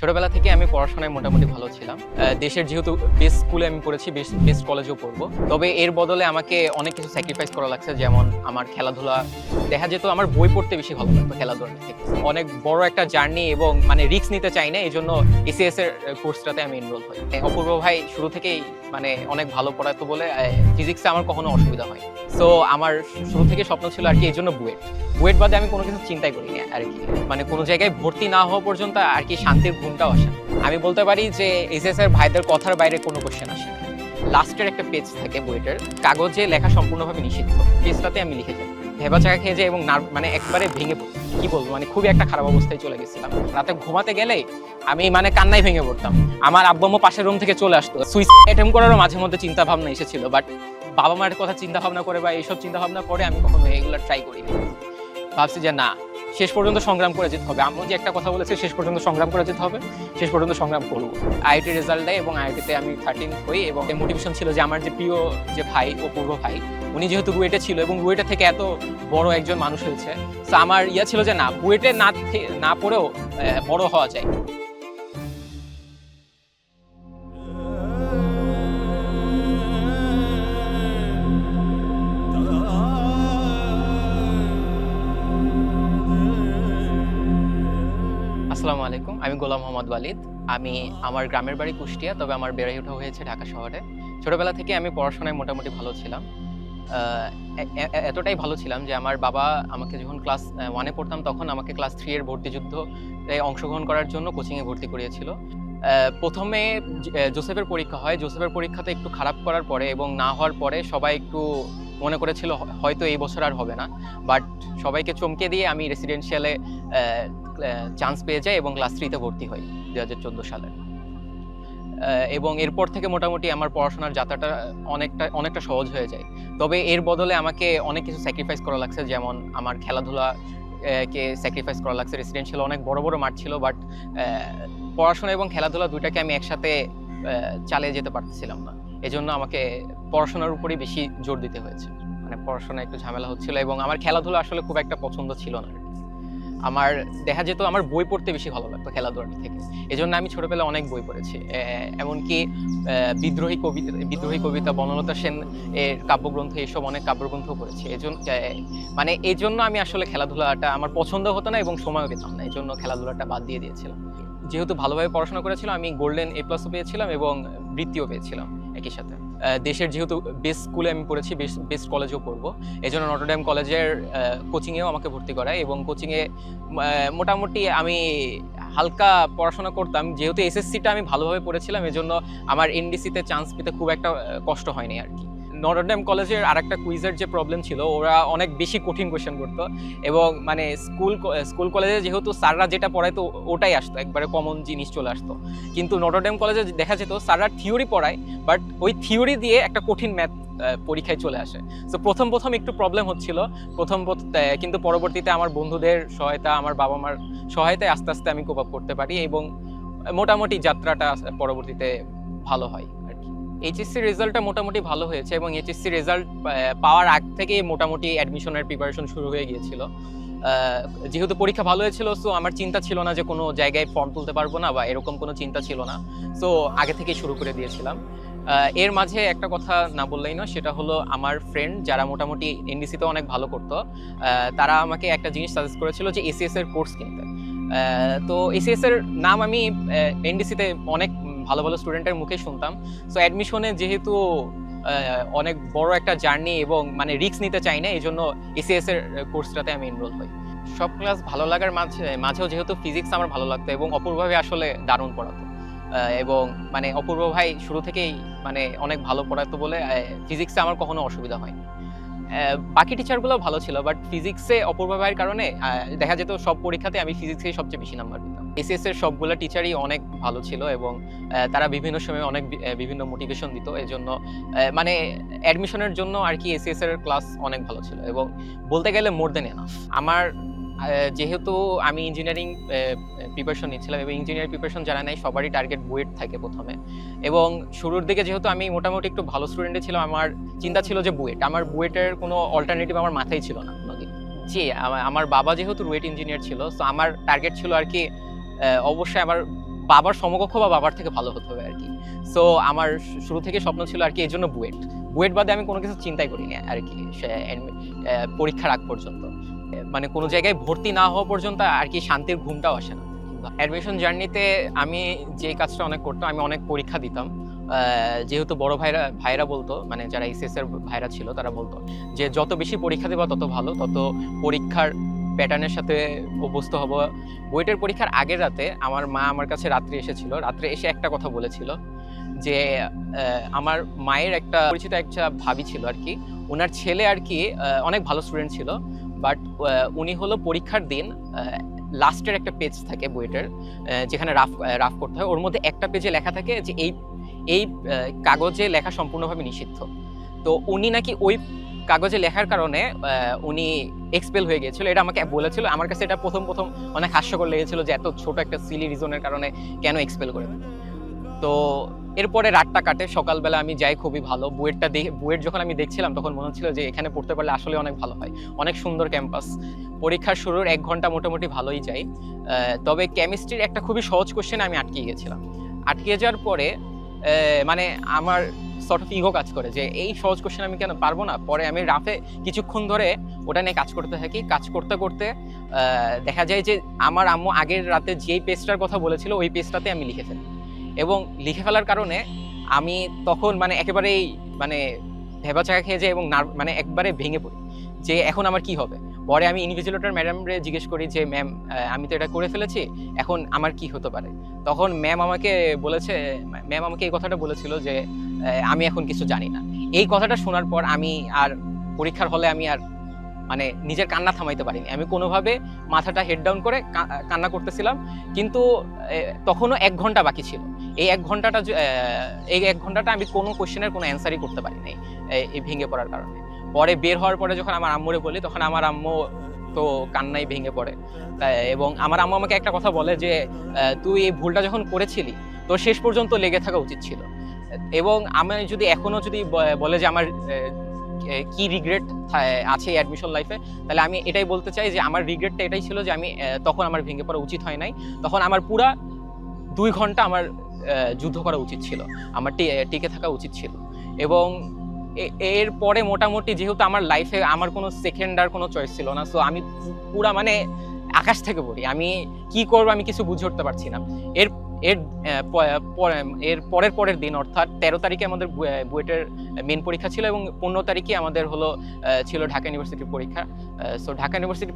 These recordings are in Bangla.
ছোটবেলা থেকে আমি পড়াশোনায় মোটামুটি ভালো ছিলাম। দেশের যেহেতু বেস্ট স্কুলে আমি পড়েছি বেস্ট বেস্ট কলেজেও পড়ব। তবে এর বদলে আমাকে অনেক কিছু স্যাক্রিফাইস করা লাগছে, যেমন আমার খেলাধুলা। দেখা যেত আমার বই পড়তে বেশি ভালো লাগতো খেলাধুলা থেকে অনেক বড় একটা জার্নি এবং মানে রিস্ক নিতে চাই না এই জন্য এসিএস এর কোর্সটাতে আমি এনরোল হই। অপূর্ব ভাই শুরু থেকেই মানে অনেক ভালো পড়াতো বলে ফিজিক্সে আমার কখনো অসুবিধা হয় সো আমার শুরু থেকে স্বপ্ন ছিল আর কি এই জন্য বুয়েট বুয়েট বাদে আমি কোনো কিছু চিন্তাই করিনি আর কি। মানে কোনো জায়গায় ভর্তি না হওয়া পর্যন্ত আর কি শান্তির ঘুমটাও আসে আমি বলতে পারি যে এসএস এর ভাইদের কথার বাইরে কোনো কোশ্চেন আসে না। লাস্টের একটা পেজ থাকে বুয়েটের কাগজে লেখা সম্পূর্ণভাবে নিষিদ্ধ। পেজটাতে আমি লিখে যাই। ভেবা চাকা খেয়ে যাই এবং নার্ভ মানে একবারে ভেঙে। কি বলব? মানে খুবই একটা খারাপ অবস্থায় চলে গেছিলাম। রাতে ঘুমাতে গেলে আমি মানে কান্নায় ভেঙে পড়তাম। আমার আব্বু আম্মু পাশের রুম থেকে চলে আসতো। সুইসাইড অ্যাটেম্প করারও মাঝে মধ্যে চিন্তা ভাবনা এসেছিল বাট বাবা মায়ের কথা চিন্তা ভাবনা করে বা এইসব চিন্তা ভাবনা করে আমি কখনো এগুলো ট্রাই করিনি। ভাবছি যে না, শেষ পর্যন্ত সংগ্রাম করে যেতে হবে। আমি যে একটা কথা বলেছি, শেষ পর্যন্ত সংগ্রাম করে যেতে হবে। শেষ পর্যন্ত সংগ্রাম করব। আইআইটি রেজাল্ট দেয় এবং আইআইটিতে আমি থার্টিন হই এবং মোটিভেশন ছিল যে আমার যে প্রিয় যে ভাই ও পূর্ব ভাই, উনি যেহেতু বুয়েটে ছিল এবং বুয়েটে থেকে এত বড় একজন মানুষ হয়েছে তো আমার ইয়া ছিল যে না বুয়েটে না না পড়েও বড় হওয়া যায়। আমি গোলাম মোহাম্মদ ওয়ালিদ। আমি আমার গ্রামের বাড়ি কুষ্টিয়া, তবে আমার বেড়ে ওঠা হয়েছে ঢাকা শহরে। ছোটবেলা থেকে আমি পড়াশোনায় মোটামুটি ভালো ছিলাম। এতটাই ভালো ছিলাম যে আমার বাবা আমাকে যখন ক্লাস ওয়ানে পড়তাম তখন আমাকে ক্লাস থ্রি এর ভর্তি যুদ্ধ অংশগ্রহণ করার জন্য কোচিংয়ে ভর্তি করিয়েছিল। প্রথমে জোসেফের পরীক্ষা হয়। জোসেফের পরীক্ষাতে একটু খারাপ করার পরে এবং না হওয়ার পরে সবাই একটু মনে করেছিল হয়তো এই বছর আর হবে না। বাট সবাইকে চমকে দিয়ে আমি রেসিডেন্সিয়ালে চান্স পেয়ে যাই এবং ক্লাস থ্রিতে ভর্তি হই দু হাজার চোদ্দ সালে। এবং এরপর থেকে মোটামুটি আমার পড়াশোনার যাত্রাটা অনেকটা অনেকটা সহজ হয়ে যায়। তবে এর বদলে আমাকে অনেক কিছু স্যাক্রিফাইস করা লাগছে, যেমন আমার খেলাধুলা কে স্যাক্রিফাইস করা লাগছে। রেসিডেন্সিয়াল অনেক বড় বড় মাঠ ছিল বাট পড়াশোনা এবং খেলাধুলা দুইটাকে আমি একসাথে চালিয়ে যেতে পারতেছিলাম না। এজন্য আমাকে পড়াশোনার উপরই বেশি জোর দিতে হয়েছে। মানে পড়াশোনা একটু ঝামেলা হচ্ছিল এবং আমার খেলাধুলা আসলে খুব একটা পছন্দ ছিল না। আমার দেখা যেত আমার বই পড়তে বেশি ভালো লাগতো খেলাধুলার থেকে। এজন্য আমি ছোটবেলায় অনেক বই পড়েছি। এমনকি বিদ্রোহী কবিতা বিদ্রোহী কবিতা, বনলতা সেন এর কাব্যগ্রন্থ, এসব অনেক কাব্যগ্রন্থ পড়েছি। এজন্য মানে এই জন্য আমি আসলে খেলাধুলাটা আমার পছন্দ হতো না এবং সময়ও পেতাম না। এই জন্য খেলাধুলাটা বাদ দিয়ে দিয়েছিলাম। যেহেতু ভালোভাবে পড়াশোনা করেছিলাম, আমি গোল্ডেন এ প্লাসও পেয়েছিলাম এবং বৃত্তিও পেয়েছিলাম একই সাথে। দেশের যেহেতু বেস্ট স্কুলে আমি পড়েছি বেস্ট বেস্ট কলেজেও পড়ব। এই জন্য নটরডেম কলেজের কোচিংয়েও আমাকে ভর্তি করায় এবং কোচিংয়ে মোটামুটি আমি হালকা পড়াশোনা করতাম। যেহেতু এসএসসিটা আমি ভালোভাবে পড়েছিলাম, এজন্য আমার এনডিসিতে চান্স পেতে খুব একটা কষ্ট হয়নি আর কি। নটরডেম কলেজের আর একটা কুইজের যে প্রবলেম ছিল, ওরা অনেক বেশি কঠিন কোয়েশ্চেন করতো। এবং মানে স্কুল স্কুল কলেজে যেহেতু স্যাররা যেটা পড়াইতো, ওটাই আসতো। একবারে কমন জিনিস চলে আসতো। কিন্তু নটরডেম কলেজে দেখা যেত, স্যাররা থিওরি পড়ায় বাট ওই থিওরি দিয়ে একটা কঠিন ম্যাথ পরীক্ষায় চলে আসে। তো প্রথম প্রথম একটু প্রবলেম হচ্ছিল। প্রথম, প্রথ- কিন্তু পরবর্তীতে আমার বন্ধুদের সহায়তা, আমার বাবা মার সহায়তায় আস্তে আস্তে আমি কোপ করতে পারি। এবং মোটামুটি যাত্রাটা পরবর্তীতে ভালো হয়। এইচএসসি রেজাল্টটা মোটামুটি ভালো হয়েছে এবং এইচএসসি রেজাল্ট পাওয়ার আগ থেকেই মোটামুটি অ্যাডমিশনের প্রিপারেশন শুরু হয়ে গিয়েছিল। যেহেতু পরীক্ষা ভালো হয়েছিল সো আমার চিন্তা ছিল না যে কোনো জায়গায় ফর্ম তুলতে পারব না বা এরকম কোনো চিন্তা ছিল না। সো আগে থেকেই শুরু করে দিয়েছিলাম। এর মাঝে একটা কথা না বললেই না সেটা হলো আমার ফ্রেন্ড যারা মোটামুটি এনডিসিতে অনেক ভালো করতো তারা আমাকে একটা জিনিস সাজেস্ট করেছিল যে এসিএস এর কোর্স কিনতে। তো এসিএস এর নাম আমি এনডিসিতে অনেক ভালো ভালো স্টুডেন্টের মুখে শুনতাম। সো অ্যাডমিশনে যেহেতু অনেক বড় একটা জার্নি এবং মানে রিস্ক নিতে চাই না এই জন্য এসিএস এর কোর্সটাতে আমি এনরোল হই। সব ক্লাস ভালো লাগার মাঝে, মাঝেও যেহেতু ফিজিক্স আমার ভালো লাগতো এবং অপূর্বভাবে আসলে দারুণ পড়াতো। এবং মানে অপূর্ব ভাই শুরু থেকেই মানে অনেক ভালো পড়াতো বলে ফিজিক্সে আমার কখনো অসুবিধা হয়নি। বাকি টিচারগুলো ভালো ছিল বাট ফিজিক্সে অপূর্ব ভাইয়ের কারণে দেখা যেত সব পরীক্ষাতে আমি ফিজিক্সে সবচেয়ে বেশি নাম্বার পেতাম এসএস এর সবগুলো টিচারই অনেক ভালো ছিল এবং তারা বিভিন্ন সময় অনেক বিভিন্ন মোটিভেশন দিত এই জন্য মানে অ্যাডমিশনের জন্য আর কি এসএস এর ক্লাস অনেক ভালো ছিল এবং বলতে গেলে মোর দেন এনাফ আমার যেহেতু আমি ইঞ্জিনিয়ারিং প্রিপারেশন নিচ্ছিলাম এবং ইঞ্জিনিয়ারিং প্রিপারেশন যারা নেয়, সবারই টার্গেট বুয়েট থাকে প্রথমে। এবং শুরুর দিকে যেহেতু আমি মোটামুটি একটু ভালো স্টুডেন্টে ছিলাম, আমার চিন্তা ছিল যে বুয়েট আমার বুয়েটের কোনো অল্টারনেটিভ আমার মাথায় ছিল না কোনোদিন। জি আমার বাবা যেহেতু রুয়েট ইঞ্জিনিয়ার ছিল তো আমার টার্গেট ছিল আর কি অবশ্যই আমার বাবার সমকক্ষ বা বাবার থেকে ভালো হতে হবে আর কি। সো আমার শুরু থেকে স্বপ্ন ছিল আর কি এই জন্য বুয়েট বুয়েট বাদে আমি কোনো কিছু চিন্তাই করিনি আর কি, সে পরীক্ষার আগ পর্যন্ত। মানে কোনো জায়গায় ভর্তি না হওয়া পর্যন্ত আর কি শান্তির ঘুমটাও আসে না। অ্যাডমিশন জার্নিতে আমি যে কাজটা অনেক করতাম, আমি অনেক পরীক্ষা দিতাম। যেহেতু বড় ভাইরা ভাইরা বলতো মানে যারা এসএস এর ভাইরা ছিল, তারা বলতো যে যত বেশি পরীক্ষা দেবা, তত ভালো, তত পরীক্ষার প্যাটার্নের সাথে অভ্যস্ত হব। বুয়েটের পরীক্ষার আগের রাতে আমার মা আমার কাছে রাত্রে এসেছিল। রাত্রে এসে একটা কথা বলেছিল যে আমার মায়ের একটা পরিচিত একটা ভাবি ছিল আর কি। ওনার ছেলে আর কি অনেক ভালো স্টুডেন্ট ছিল। বাট উনি হলো পরীক্ষার দিন লাস্টের একটা পেজ থাকে বুয়েটের আহ, যেখানে রাফ রাফ করতে হয়। ওর মধ্যে একটা পেজে লেখা থাকে যে এই এই কাগজে লেখা সম্পূর্ণভাবে নিষিদ্ধ। তো উনি নাকি ওই কাগজে লেখার কারণে উনি এক্সপেল হয়ে গিয়েছিল। এটা আমাকে বলেছিল। আমার কাছে এটা প্রথম প্রথম অনেক হাস্যকর লেগেছিল যে এত ছোট একটা সিলি রিজনের কারণে কেন এক্সপেল করে। তো এরপরে রাতটা কাটে, সকালবেলা আমি যাই খুবই ভালো। বুয়েটটা দেখে, বুয়েট যখন আমি দেখছিলাম তখন মনে হচ্ছিল যে এখানে পড়তে পারলে আসলে অনেক ভালো হয়। অনেক সুন্দর ক্যাম্পাস। পরীক্ষার শুরুর এক ঘণ্টা মোটামুটি ভালোই যাই। তবে কেমিস্ট্রির একটা খুবই সহজ কোশ্চেন আমি আটকে গেছিলাম। আটকে যাওয়ার পরে মানে আমার সর্ট অফ ইগো কাজ করে যে এই সহজ কোশ্চেন আমি কেন পারব না? পরে আমি রাফে কিছুক্ষণ ধরে ওটা নিয়ে কাজ করতে থাকি। কাজ করতে করতে দেখা যায় যে আমার আম্মু আগের রাতে যেই পেজটার কথা বলেছিল, ওই পেজটাতে আমি লিখে ফেলি। এবং লিখে ফেলার কারণে আমি তখন মানে একেবারেই মানে ভেবা চাকা খেয়ে যাই এবং মানে একবারে ভেঙে পড়ি যে এখন আমার কি হবে? পরে আমি ইনভিজিলেটর ম্যাডামরে জিজ্ঞেস করি যে, ম্যাম আমি তো এটা করে ফেলেছি, এখন আমার কি হতে পারে? তখন ম্যাম আমাকে বলেছে, ম্যাম আমাকে এই কথাটা বলেছিল যে আমি এখন কিছু জানি না। এই কথাটা শোনার পর আমি আর পরীক্ষার হলে আমি আর মানে নিজের কান্না থামাইতে পারিনি। আমি কোনোভাবে মাথাটা হেড ডাউন করে কান্না করতেছিলাম, কিন্তু তখনও এক ঘণ্টা বাকি ছিল। এই এক ঘন্টাটা এই এক ঘন্টাটা আমি কোনো কোশ্চেনের কোনো অ্যান্সারই করতে পারি নাই এই- ভেঙে পড়ার কারণে। পরে বের হওয়ার পরে যখন আমার আম্মুরে বলি, তখন আমার আম্মু তো কান্নাই ভেঙে পড়ে। এবং আমার আম্মু আমাকে একটা কথা বলে যে তুই এই ভুলটা যখন করেছিলি, তো শেষ পর্যন্ত লেগে থাকা উচিত ছিল। এবং আমি যদি এখনও যদি বলে যে আমার কি রিগ্রেট আছে অ্যাডমিশন লাইফে তাহলে আমি এটাই বলতে চাই যে আমার রিগ্রেটটা এটাই ছিল যে আমি তখন আমার ভেঙে পড়া উচিত হয় নাই। তখন আমার পুরা দুই ঘণ্টা আমার যুদ্ধ করা উচিত ছিল। আমার টিকে থাকা উচিত ছিল। এবং এর পরে মোটামুটি যেহেতু আমার লাইফে আমার কোনো সেকেন্ড আর কোনো চয়েস ছিল না সো আমি পুরা মানে আকাশ থেকে পড়ি। আমি কি করব আমি কিছু বুঝে উঠতে পারছি না। এর এর এর পরের পরের দিন, অর্থাৎ তেরো তারিখে আমাদের বুয়েটের মেন পরীক্ষা ছিল এবং পনেরো তারিখে আমাদের হলো ছিল ঢাকা ইউনিভার্সিটির পরীক্ষা। সো ঢাকা ইউনিভার্সিটির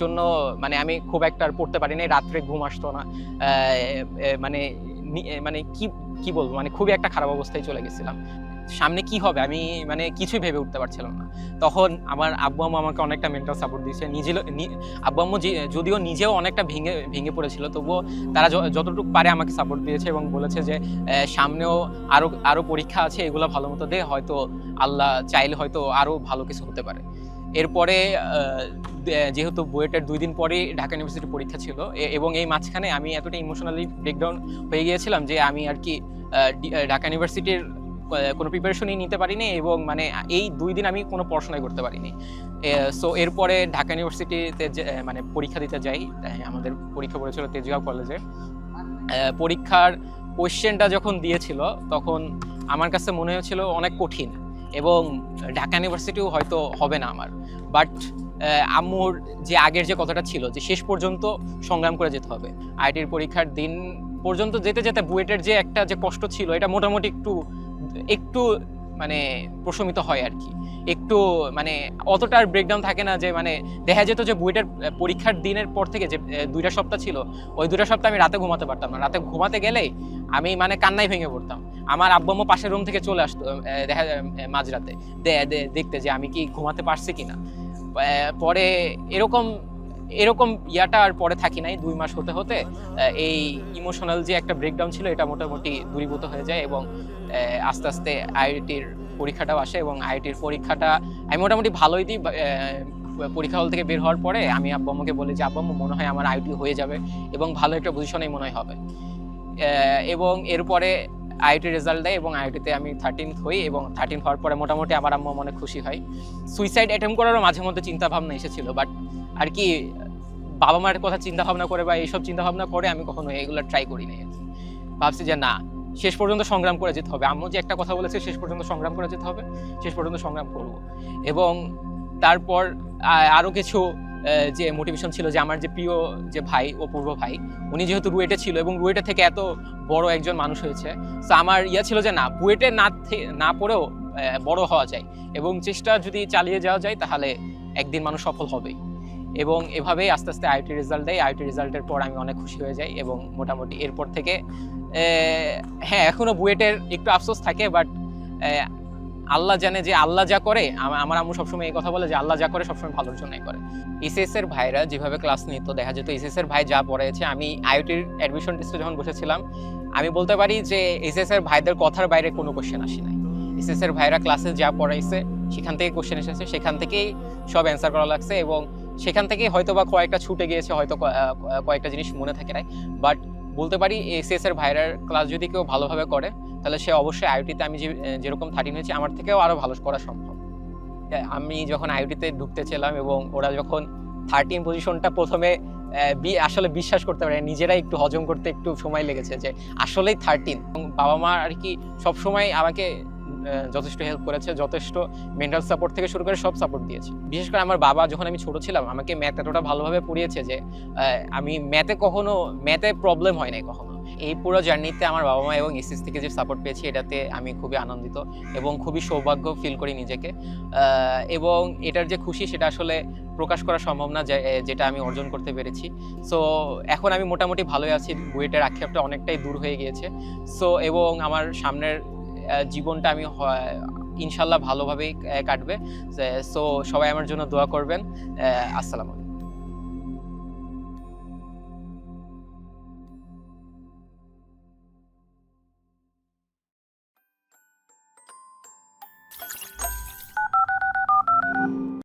জন্য মানে আমি খুব একটা আর পড়তে পারিনি, রাত্রে ঘুম আসতো না। মানে মানে কি কি বলব মানে খুবই একটা খারাপ অবস্থায় চলে গেছিলাম। সামনে কি হবে? আমি মানে কিছুই ভেবে উঠতে পারছিলাম না। তখন আমার আব্বু আম্মু আমাকে অনেকটা মেন্টাল সাপোর্ট দিয়েছে। নিজে আব্বু আম্মু যদিও নিজেও অনেকটা ভেঙে ভেঙে পড়েছিল, তবুও তারা যতটুকু পারে আমাকে সাপোর্ট দিয়েছে এবং বলেছে যে সামনেও আরও আরও পরীক্ষা আছে, এগুলো ভালো মতো দে, হয়তো আল্লাহ চাইলে হয়তো আরও ভালো কিছু হতে পারে। এরপরে যেহেতু বুয়েটের দুই দিন পরে ঢাকা ইউনিভার্সিটির পরীক্ষা ছিল এবং এই মাঝখানে আমি এতটা ইমোশনালি ব্রেকডাউন হয়ে গিয়েছিলাম যে, আমি আর কি ঢাকা ইউনিভার্সিটির কোনো প্রিপারেশনই নিতে পারিনি এবং মানে এই দুই দিন আমি কোনো পড়াশোনাই করতে পারিনি। সো এরপরে ঢাকা ইউনিভার্সিটিতে মানে পরীক্ষা দিতে যাই আমাদের পরীক্ষা পড়েছিল তেজগাঁও কলেজে পরীক্ষার কোয়েশ্চেনটা যখন দিয়েছিল, তখন আমার কাছে মনে হয়েছিল অনেক কঠিন এবং ঢাকা ইউনিভার্সিটিও হয়তো হবে না আমার। বাট আম্মুর যে আগের যে কথাটা ছিল যে শেষ পর্যন্ত সংগ্রাম করে যেতে হবে। আইটির পরীক্ষার দিন পর্যন্ত যেতে যেতে বুয়েটের যে একটা যে কষ্ট ছিল, এটা মোটামুটি একটু একটু মানে প্রশমিত হয় আর কি। একটু মানে অতটা আর ব্রেকডাউন থাকে না যে মানে দেখা যেত যে বুয়েটের আহ, পরীক্ষার দিনের পর থেকে যে দুইটা সপ্তাহ ছিল ওই দুইটা সপ্তাহ আমি রাতে ঘুমাতে পারতাম না। রাতে ঘুমাতে গেলেই আমি মানে কান্নায় ভেঙে পড়তাম। আমার আব্বু আম্মু পাশের রুম থেকে চলে আসতো দেখা মাঝরাতে। দেখতে যে আমি কি ঘুমাতে পারছি কিনা। পরে এরকম এরকম ইয়াটা আর পরে থাকি নাই, দুই মাস হতে হতে এই ইমোশনাল যে একটা ব্রেকডাউন ছিল, এটা মোটামুটি দূরীভূত হয়ে যায় এবং আস্তে আস্তে আইআইটির পরীক্ষাটাও আসে এবং আইআইটির পরীক্ষাটা আমি মোটামুটি ভালোই দিই পরীক্ষা হল থেকে বের হওয়ার পরে আমি আব্বু বলি যে, আব্বু মনে হয় আমার আইটি হয়ে যাবে এবং ভালো একটা পজিশনেই মনে হয় হবে। এবং এরপরে আইআইটি রেজাল্ট দেয় এবং আইআইটিতে আমি থার্টিন হই এবং থার্টিন হওয়ার পরে মোটামুটি আমার আম্মু মনে খুশি হয়। সুইসাইড অ্যাটেম্প করারও মাঝে মধ্যে চিন্তা ভাবনা এসেছিল বাট আর কি বাবা মায়ের কথা চিন্তা ভাবনা করে বা এইসব চিন্তা ভাবনা করে আমি কখনো এগুলো ট্রাই করি নাই। ভাবছি যে না, শেষ পর্যন্ত সংগ্রাম করে যেতে হবে। আম্মু যে একটা কথা বলেছে, শেষ পর্যন্ত সংগ্রাম করে যেতে হবে, শেষ পর্যন্ত সংগ্রাম করব। এবং তারপর আরও কিছু যে মোটিভেশন ছিল যে আমার যে প্রিয় যে ভাই অপূর্ব ভাই, উনি যেহেতু রুয়েটে ছিল এবং রুয়েটে থেকে এত বড় একজন মানুষ হয়েছে তো আমার ইয়া ছিল যে না, বুয়েটে না না পড়েও বড় হওয়া যায় এবং চেষ্টা যদি চালিয়ে যাওয়া যায় তাহলে একদিন মানুষ সফল হবেই। এবং এভাবেই আস্তে আস্তে আইটি রেজাল্ট দেয়। আইটি রেজাল্টের পর আমি অনেক খুশি হয়ে যাই এবং মোটামুটি এরপর থেকে হ্যাঁ এখনও বুয়েটের একটু আফসোস থাকে বাট আল্লাহ জানে যে আল্লাহ যা করে আমার আম্মু সবসময় এই কথা বলে যে আল্লাহ যা করে, সবসময় ভালোর জন্যই করে। এসএস এর ভাইরা যেভাবে ক্লাস নিত, দেখা যেত এসএস এর ভাই যা পড়াইছে, আমি আইটির অ্যাডমিশন টেস্টে যখন বসেছিলাম, আমি বলতে পারি যে এসএস এর ভাইদের কথার বাইরে কোনো কোশ্চেন আসে নাই। এসএস এর ভাইরা ক্লাসে যা পড়াইছে, সেখান থেকে কোশ্চেন এসেছে, সেখান থেকেই সব অ্যান্সার করা লাগছে এবং সেখান থেকে হয়তো বা কয়েকটা ছুটে গিয়েছে, হয়তো কয়েকটা জিনিস মনে থাকে নাই বাট বলতে পারি এসএস এর ভাইরার ক্লাস যদি কেউ ভালোভাবে করে, তাহলে সে অবশ্যই আইওটিতে আমি যে- যেরকম থার্টিন হয়েছি, আমার থেকেও আরও ভালো করা সম্ভব। আমি যখন আইওটিতে ঢুকতে ছিলাম এবং ওরা যখন থার্টিন পজিশনটা প্রথমে আসলে বিশ্বাস করতে পারে নিজেরাই একটু হজম করতে একটু সময় লেগেছে যে আসলেই থার্টিন এবং বাবা মা আর কি সবসময় আমাকে যথেষ্ট হেল্প করেছে, যথেষ্ট মেন্টাল সাপোর্ট থেকে শুরু করে সব সাপোর্ট দিয়েছে। বিশেষ করে আমার বাবা, যখন আমি ছোট ছিলাম, আমাকে ম্যাথ এতটা ভালোভাবে পড়িয়েছে যে আমি ম্যাথে কখনো ম্যাথে প্রবলেম হয় নাই কখনো। এই পুরো জার্নিতে আমার বাবা মা এবং এসএস থেকে যে সাপোর্ট পেয়েছি, এটাতে আমি খুবই আনন্দিত এবং খুবই সৌভাগ্য ফিল করি নিজেকে। এবং এটার যে খুশি, সেটা আসলে প্রকাশ করা সম্ভব না যেটা আমি অর্জন করতে পেরেছি। সো এখন আমি মোটামুটি ভালোই আছি বুয়েটের আক্ষেপটা অনেকটাই দূর হয়ে গিয়েছে। সো এবং আমার সামনের জীবনটা আমি ইনশাল্লাহ ভালোভাবেই কাটবে। সো সবাই আমার জন্য দোয়া করবেন। আসসালামু আলাইকুম।